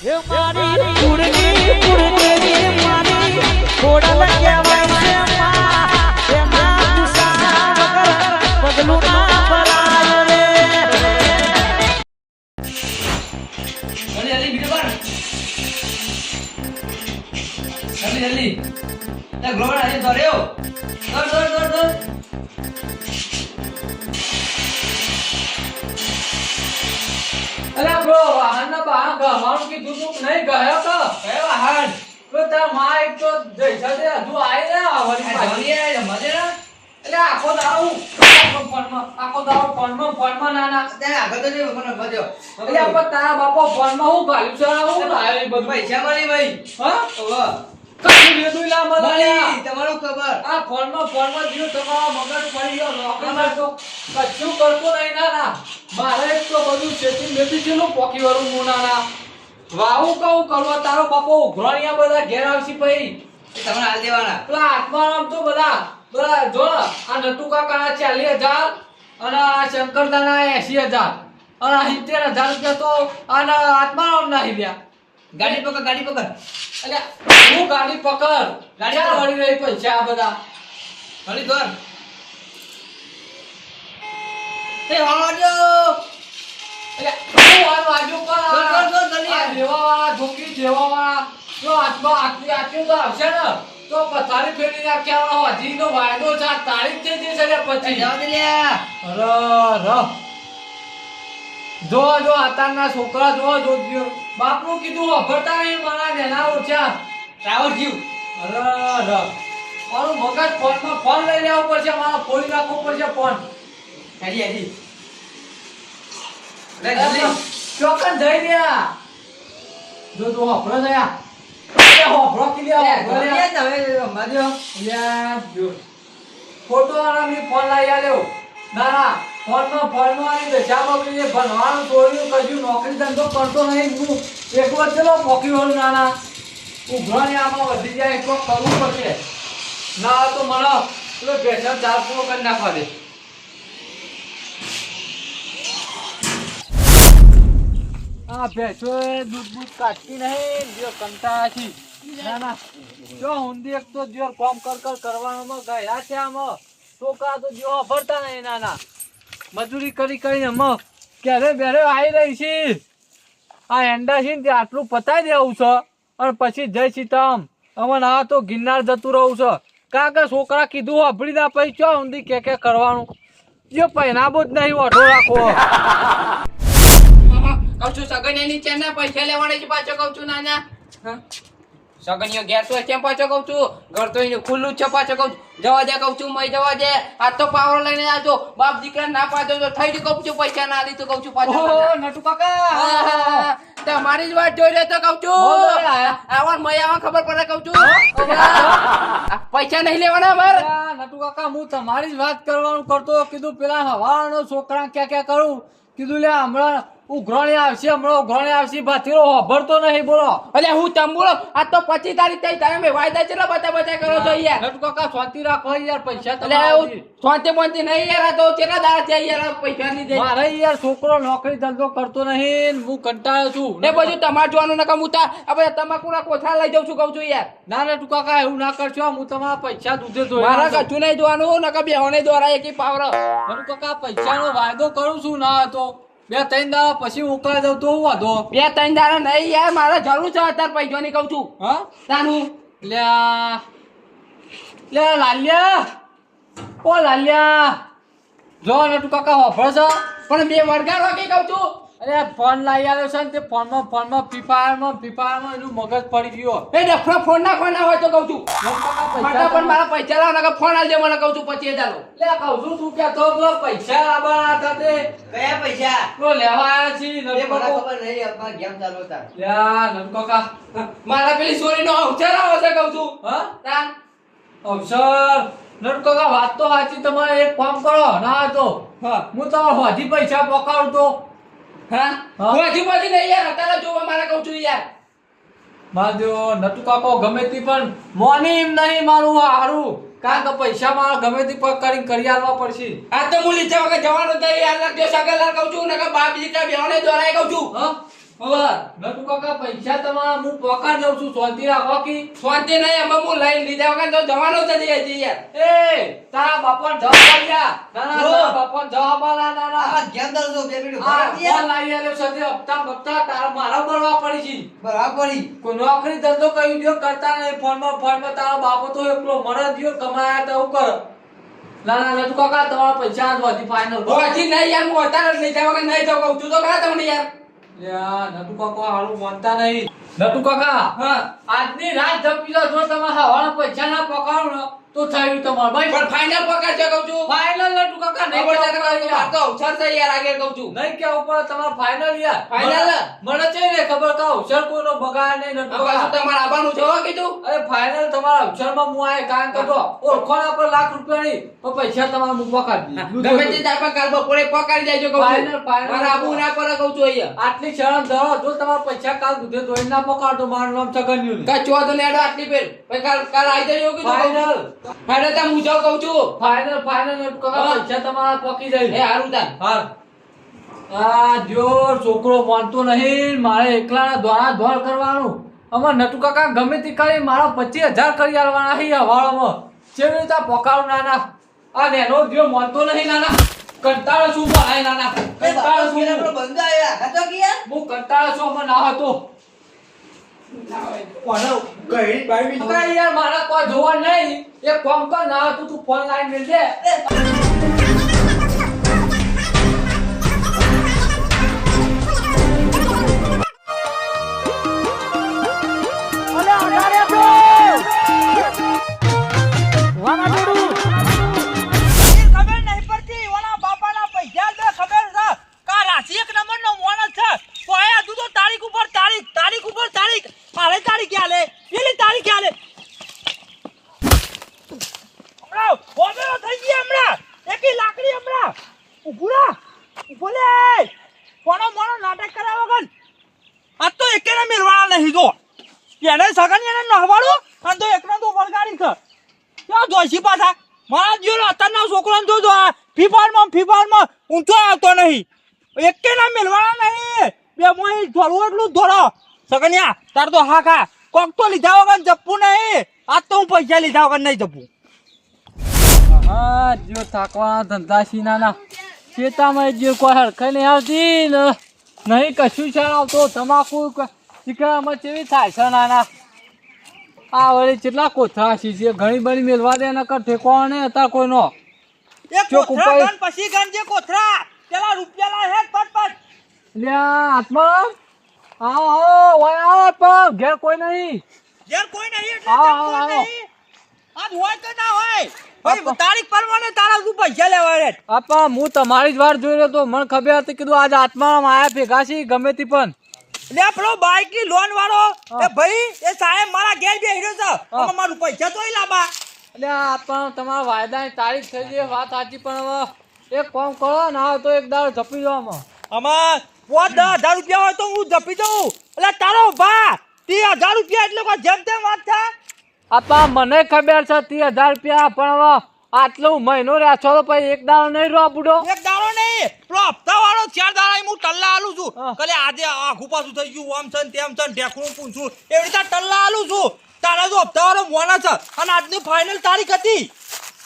એ મારી કુળની કુળદેવી મારી ખોડલ જલ્દી જલ્દી તે ગ્લોબલ આજે દોડ્યો દોડ દોડ દોડ દોડ. અલા બ્રો વાહનના બા ગવાનું કીધું તું નહીં? ગયો તો. કયો વાહન. તો તારમાં એક તો જઈશા દે હજુ આઈ ને આવવાની પાછી. આય મજે ના. એટલે આખો આખો ફોનમાં આખો દાડો ફોનમાં આગળ તો મને મજો એટલે પણ તારા બાપા ફોનમાં હું ગાલ્યું છે? હું લાવ્યો બધું? પૈસા મળી ભાઈ હા? ઓહો. કશું લીધું ના મળે. મળી ખબર. આ ફોનમાં ફોનમાં જીવ તમારો મગજ પડી ગયો. નોકરીમાં તો કશું કરતો નહીં ના ના. મારે તો બધું ચેતી મેથી છેલ્લું પોકી વાળું હું ના ના. વાવું કહું કરવો તારો બાપો ઉઘરાણિયા બધા ઘેર આવશે પછી તમને હાલ દેવાના. પેલા આત્મારામ તો બધા બધા જો આ નટુકા કાકાના ચાલીસ હજાર અને શંકરદાના એસી હજાર. અને સિત્તેર હજાર રૂપિયા તો આના આત્મારામ ના રહ્યા. ગાડી પકડ ગાડી પકડ. એટલે હું ગાડી પકડ. ગાડી વળી રહી પૈસા આ બધા? જલ્દી દોડ એ વાળો એટલે હું આ બાજુ પર આ- દોડ, દોડ, દોડ, જલ્દી આ આવ. દેવાવાળા, ઢોકી દેવાવાળા, જો હાથમાં આટલી આટલી તો આવશે ને, તો પથારી ફેરવી નાખ્યા હજી નો વાયદો છે, તારીખ છે જે છે ને પછી. જવા અરે, ર. જો જો અત્યારના છોકરા જો જો. બાપનું કીધું અભરતા નહીં મારા નેના ઓછા ટ્રાવલ જીવ. ર ર. મારું મગજ ફોનમાં ફોન લઈ લેવો પડશે મારા ફોડી નાખવો પડશે ફોન. હેડી લે ચોકન જઈ રહ્યા. જો તું હોફળો થયા હોફળો કી લે લે, હોફળો હવે યાર, જો. ફોટો વાળા ફોન લાવી આલ્યો. ના ના ફોનમાં ફોનમાં દશા બગડીને ભણવાનું છોડ્યું કશું નોકરી ધંધો કરતો નહીં હું. એક વાર ચલો પોકી હોલ નાના. ઉઘરાણી આમાં વધી જાય એટલો કરવું પડશે. ના તો મને પેલો પેશન ચાર પૂરો કરી નાખવા દે. આ ભેંસો દૂધ દૂધ કાઢતી નહીં જો કંટાળાથી. ના ના. જો ઊંધી એક તો જો કોમ કર કર કરવાનું ગયા. છે આમાં. છોકરા તો જો ભરતા નહીં ના ના. મજૂરી કરી કરીને અમે ક્યારે બેરે આવી રહી છે. આ એંડા છે ને આટલું પતાઈ દેવું છે. અને પછી જય સીતામ અમે ના તો ગિરનાર જતું રહું છે. કારણ કે છોકરા કીધું અભળી દા પછી ચો ઊંધી કે કે કરવાનું? જો પહેનાવો જ નહીં ઓઢો રાખો કહું છું સગન એની ચેન પૈસા લેવાના છે પાછો કહું છું નાના. સગનિયો ઘેર તો કેમ પાછો કહું છું? ઘર તો એને ખુલ્લું છે પાછો કહું છું. જવા દે કહું છું મય જવા દે. આ તો પાવર લઈને આજો બાપ દીકરા ના પાછો તો થઈ જ કહું છું પૈસા ના લીધું કહું છું પાછો નટુ કાકા. તમારી જ વાત જોઈ રહ્યો તો કહું છું. રે આવા મય આવા ખબર પડે કહું છું. પૈસા નહીં લેવાના અમારે. નટુ કાકા હું તમારી જ વાત કરવાનું કરતો કીધું પેલા હવાનો છોકરા ક્યાં ક્યાં કરું? કીધું લે હમણાં ઉઘરાણી આવશે હમણાં ઉઘરાણી આવશે ભાતીરો હોભરતો નહીં બોલો. અલ્યા હું તંબુળો આ તો પચીસ તારીખ થઈ તારે મેં વાયદા ચેલા બચા બચા કરો છો યાર. નટુ કાકા શાંતિ રાખો યાર પૈસા નથી. શાંતિ બોંતિ નહીં યાર તો ચેલા દાડા છે યાર પૈસા ની દે મારે યાર છોકરો નોકરી ધંધો કરતો નહીં હું કંટાળ્યો છું. ને બધું તમારે જોવાનું નકા હું તા આ તમાકુ ના કોથળા લઈ જાઉં છું કહું છું યાર. ના નટુ કાકા એવું ના કરશો હું તમારા પૈસા દૂધે જોઈ મારા. કશું નહીં જોવાનું નકા બેહોને દ્વારા એકી પાવર નટુ કાકા પૈસાનો વાયદો કરું છું ના તો. બે ત્રણ દાડા પછી ઉકાળી દઉં તો વાંધો? બે ત્રણ દાડા નહીં યાર મારે જરૂર છે અત્યારે પૈસા ની કહું છું. હા? તાનું. લ્યા. લ્યા લાલ્યા. ઓ લાલ્યા. જો નટુ કાકા હોફળો છો? પણ બે વરગાડો કે કહું છું. અરે ફોન લાવી આવ્યો છે ને તે ફોનમાં ફોનમાં ફ્રી ફાયરમાં ફ્રી ફાયરમાં એનું મગજ પડી ગયો. એ ડફરો ફોન ના ખોના હોય તો કહું છું. પૈસા ફટાફટ મારા પૈસા લાવ નકા ફોન આલ દે મને કહું છું પછી હજાર લો લે કહું છું તું કે તો પૈસા લાવવાના હતા તે? કયા પૈસા? તો લેવા આવ્યા મને ખબર નહીં આપણા ગેમ ચાલુ હતા. લ્યા નનકોકા મારા પેલી સોરી નો અવસર આવો છે કહું છું. હા? તાન. અવસર? નનકોકા કાકા વાત તો સાચી તમારે એક કામ કરો ના તો. હા. હું તમારે હજી પૈસા પકાડું તો. હા? હું? નહીં યાર અત્યારે જોવા મારા કહું છું યાર. માધ્યો નટુ કાકો ગમે તે પણ મોની એમ નહીં મારું હારું. કારણ કે પૈસા મારા ગમે તે કરીને કરી આલવા પડશે. આ તો હું લીધા વગર જવાનું તો યાર. લાગજો સગલાર કહું છું નકા બાપ દીકરા બે દોરાય કહું છું. હા? હવે નટુ કાકા પૈસા તમારા હું પોકાર દઉં છું. શાંતિ રાખો કે શાંતિ નહીં અમે હું લઈને લીધા વગર તો જવાનો જ નહીં હજી યાર. એ તારા બાપાને જવાબ આલ્યા ના. જવાબ આલા ના ના. આ ગેમ દરજો બે મિનિટ. આ ફોન લાવી આલ્યો સાથે હપ્તા બપ્તા તારા મારા ભરવા પડી છે. બરાબર. કોઈ નોકરી ધંધો કહી દો કરતા નહીં ફોનમાં ફોનમાં તારો બાપો તો એકલો મરે ગયો કમાયા તો એવું કર. ના ના નટુ કાકા તમારા પૈસા આજ વધી ફાઇનલ હજી નહીં યાર હું અત્યારે જ વગર નહીં તો કહું છું. તો ખરા તમને યાર. નટુ કાકા હારું માનતા નહીં. નટુ કાકા! આજની રાત લો જો તમે હવાના પૈસા ના પકાવો તો થયું તમારું ભાઈ. પણ ફાઇનલ પકડ છે કહું છું? ફાઇનલ લટુ કાકા નહીં ખબર છે કેવું કે પડે મારે તો અવસર છે યાર આગળ કહું છું. નહીં કે ઉપર તમારે ફાઇનલ યાર. ફાઇનલ મને- છે ને ખબર કા અવસર કોઈનો બગાડ નહીં નટુ કાકા. તમારે આવવાનું છે હો કીધું? અરે ફાઇનલ તમારા અક્ષરમાં હું આય કારણ કરતો ઓળખોના પર લાખ રૂપિયા નહીં તો પૈસા તમારે મૂકવા કાઢી ગમે તે તાર પર કાલ બપોરે પકડી દેજો કહું ફાઇનલ ફાઇનલ મારા આબુ ના પર કહું છું અહીંયા. આટલી શરમ ધરો જો તમારા પૈસા કાલ દૂધે ધોઈ ના પકડતો મારું નામ છગન્યું કા ચોદ લેડો આટલી પેલ કાલ કાલ આવી જજો કીધું ફાઇનલ ફાઇનલ તા હું જાઉં કહું છું. ફાઈનલ ફાઈનલ કાકા હા. પૈસા તમારા પકી એ જાય હારું તાન હાર. આ જોર છોકરો માનતો નહીં. મારે એકલાના દ્વારા ધોળ કરવાનું. અમાર નટુ કાકા ગમે તે કરી મારા પચીસ હજાર કરી આલવાના છે હવાળામાં કેવી રીતે પોકાળું નાના. આ નેનો જો માનતો નહીં નાના. કંટાળો છું ભાઈ આય નાના. કંટાળો છું હું. બંધ આયા હતો કે યાર? હું કંટાળો છું અમે ના હતો. કાકા યાર, મારા કોઈ જોવા નહીં. એ કામ કર ના હતું તું ફોન લાઈન મેલ કોનો મોનો નાટક કરાવો વગર? આ તો એકેને મેળવાના નહીં જો. એને સગન એને નહવાડું અને તો એકનો તો વળગાડી છે ક્યાં જોશી પાછા. મારા જીવન અત્યારના છોકરાને જોજો આ. ફીફાડમાં ફીફાડમાં ઊંચો આવતો નહીં. એકે ના મેળવાના નહીં. બે મોઈ ધોરવું એટલું ધોળો. સગનિયા, તાર તો હા ખા. કોક તો લીધા વગર જપ્પું નહીં. આજ તો હું પૈસા લીધા વગર નહીં જપ્પું હા જો થાકવાના ધંધા સીના નાના ખેતામાં જે કોઈ હરખાઈ નહીં આવતી ને નહીં કશું છે આવતો તમાકુ શીખવામાં કેવી થાય છે નાના? આ વળી કેટલા કોથળા છે જે ઘણી બની મેળવા દે નકર ઠેકવાનો નહીં અત્યારે કોઈનો? પછી ગણ જે કોથળા. પેલા રૂપિયા હેડ પટ પટ આત્મા! આવો આવો ઓય આવો ઘેર કોઈ નહીં. ઘેર કોઈ નહીં એટલે કોઈ. નહીં. આજ હોય કે ના હોય. ભાઈ તારીખ પરમાણે તારા શું પૈસા લેવા રે આપા હું તમારી જ વાર જોઈ રહ્યો તો મને ખબર હતી કીધું આજે આત્મામાં આયા ભેગા છે ગમે તે પણ. લે પેલો બાઈકની લોન વાળો એ ભાઈ એ સાહેબ મારા ઘેર બેહી રહ્યો છે. મારું પૈસા તોય લાબા. એટલે આપણ તમારા વાયદાની તારીખ થઈ ગઈ વાત સાચી પણ હવે એક કામ કરો ના તો એક દાડો જપી દો આમાં. આમાં પાંચ દસ હજાર રૂપિયા હોય તો હું જપી દઉં. એટલે તારો ભા ત્રીસ હજાર રૂપિયા એટલે જેમ તેમ વાત છે આપા મને ખબર છે ત્રીસ હજાર રૂપિયા પણ આટલું મહિનો રહ્યા છો તો પછી એક દાડો નહીં રો બુડો. એક દાડો નહીં. પેલો હપ્તા વાળો ચાર દાડા હું ટલ્લા આલું છું. કલે આજે આખું પાછું થઈ ગયું આમ છે તેમ છે ઢેકણું પૂછું. એવી રીતે ટલ્લા આલું છું. તારા જો હપ્તા વાળો મોના છે. અને આજની ફાઇનલ તારીખ હતી.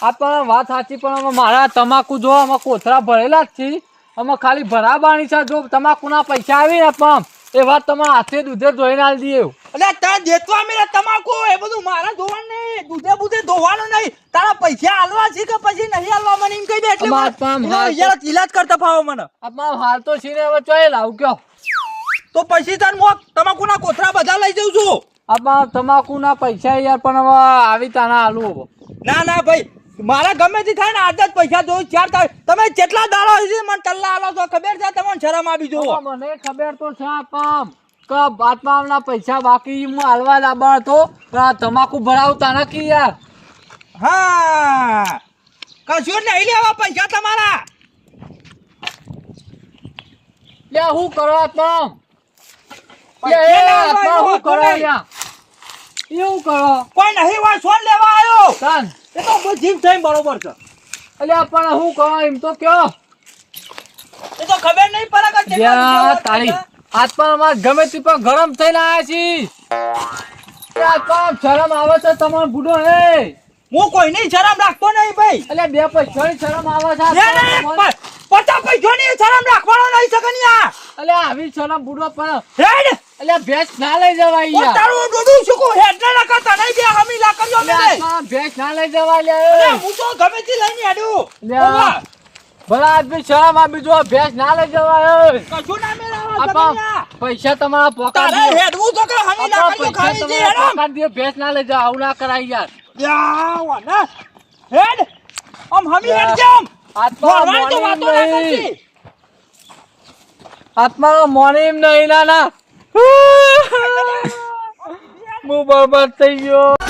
આ પણ વાત સાચી પણ મારા તમાકુ જો અમે કોથળા ભરેલા જ છે. આમાં ખાલી ભરાબાણી છે જો તમાકુના પૈસા આવી ને પંપ એ વાત તમારા હાથે દૂધે ધોઈને આલી દઈએ એટલે તારે દેતવા મેરા તમાકુ એ બધું મારા ધોવાનું નહીં. દૂધે બુધે ધોવાનું નહીં. તારા પૈસા આલવા છે કે પછી નહીં આલવા મને એમ કહી દે એટલે અમાર પામ ઈલાજ ઈલાજ કરતા ફાવો મને. આપણા હાલ તો છીને હવે ચોય લાવ કયો? તો પછી તાર મોક તમાકુના કોથરા બધા લઈ જઉં છું. આપણા તમાકુના પૈસા યાર પણ હવે આવી તાના આલુ ના ના ભાઈ. મારા ગમે તે થાય ને આજ જ પૈસા જોઈ ચાર થાય તમે જેટલા દાડો હશે મને ટલ્લા આલો છો? ખબર છે? તમને શરમ આવી જો મને ખબર તો છે પામ કે બાતમાના પૈસા બાકી હું હાલવા લાવવા હતો આ તમાકુ ભરાવતા નથી યાર. હા. કશું નહીં લેવા પૈસા તમારા. લે હું કરો આત્મા લે હું કરો યાર. એવું કરો? કોઈ નહીં હોય સોન લેવા આવ્યો. એ તો જીવ થઈને બરોબર છે. એટલે પણ હું કહો એમ તો કયો. એ તો ખબર નહીં પડે કે યા તારી હોય આત્મા અમાર ગમે તે પણ ગરમ થઈને આયા છીએ. એ આત્મા શરમ આવે છે તમારો બુડો હે? હું કોઈની શરમ રાખતો નહીં ભાઈ. એટલે બે પૈસાની શરમ આવે છે પચાસ પૈસાની શરમ રાખવાનો નહીં સગનિયા એટલે આવી શરમ બુડો પણ હેડ! એટલે ભેંસ ના લઈ જવાય યાર. તારું ડોડું શું કો હેડ ના નકા તને બે હમી લા કર્યો આત્મા ભેંસ ના લઈ જવાય લે. હું તો ગમે થી લઈને હેડું. લે આ. ઓવા, ભલા આદમી શરમ આ બીજો ભેંસ ના લઈ જવાય કશું ના મેલાવો પૈસા તમારા પોકાત તારે હેડવું તો કે હમી લાકડીઓ ખાવી છે હેડો. પોકાત દે ભેંસ ના લઈ જાવ આવું ના કરાય યાર. યા ના હેડ. આમ હમી હેડ જામ આત્મા ભરવાની તો વાતો ના કરતી. આત્મા મોને નહીં ના ના. હું બરબાદ થઈ ગયો.